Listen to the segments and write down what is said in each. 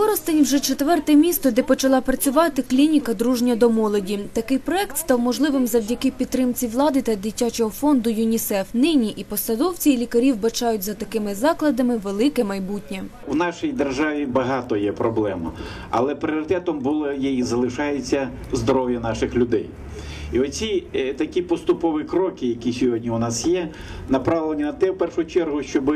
Коростень вже четверте місто, де почала працювати клініка «Дружня до молоді». Такий проект став можливим завдяки підтримці влади та дитячого фонду ЮНІСЕФ. Нині і посадовці, і лікарі вбачають за такими закладами велике майбутнє. У нашій державі багато є проблем, але пріоритетом було є і залишається здоров'я наших людей. І оці е, такі поступові кроки, які сьогодні у нас є, направлені на те, в першу чергу, щоб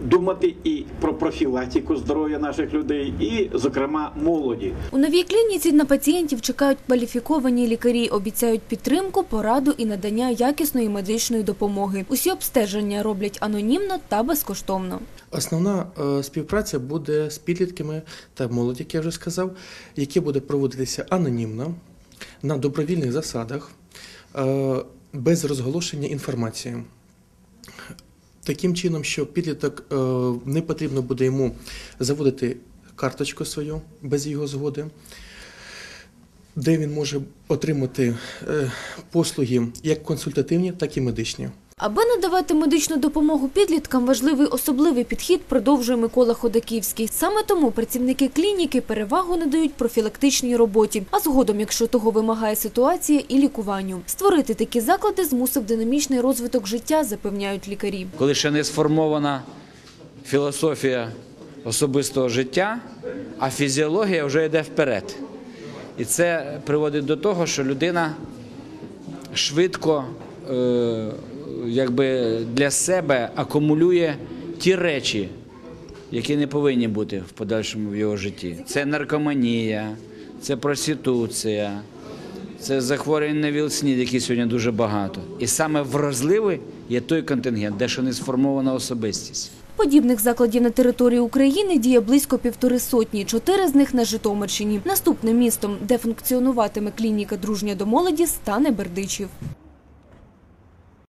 думати і про профілактику здоров'я наших людей, і, зокрема, молоді. У новій клініці на пацієнтів чекають кваліфіковані лікарі, обіцяють підтримку, пораду і надання якісної медичної допомоги. Усі обстеження роблять анонімно та безкоштовно. Основна е, співпраця буде з підлітками та молоді, як я вже сказав, які буде проводитися анонімно на добровільних засадах, е, без розголошення інформації. Таким чином, що підліток е, не потрібно буде йому заводити карточку свою без його згоди, де він може отримати е, послуги як консультативні, так і медичні. Аби надавати медичну допомогу підліткам, важливий особливий підхід продовжує Микола Ходаківський. Саме тому працівники клініки перевагу надають профілактичній роботі, а згодом, якщо того вимагає ситуація, і лікуванню. Створити такі заклади змусив динамічний розвиток життя, запевняють лікарі. коли ще не сформована філософія особистого життя, а фізіологія вже йде вперед. І це приводить до того, що людина швидко е, якби для себе акумулює ті речі, які не повинні бути в подальшому в його житті. Це наркоманія, це проституція, це захворювання на ВІЛ-СНІД, які сьогодні дуже багато. І саме вразливий є той контингент, де ще не сформована особистість. Подібних закладів на території України діє близько півтори сотні, чотири з них на Житомирщині. Наступним містом, де функціонуватиме клініка «Дружня до молоді», стане Бердичів.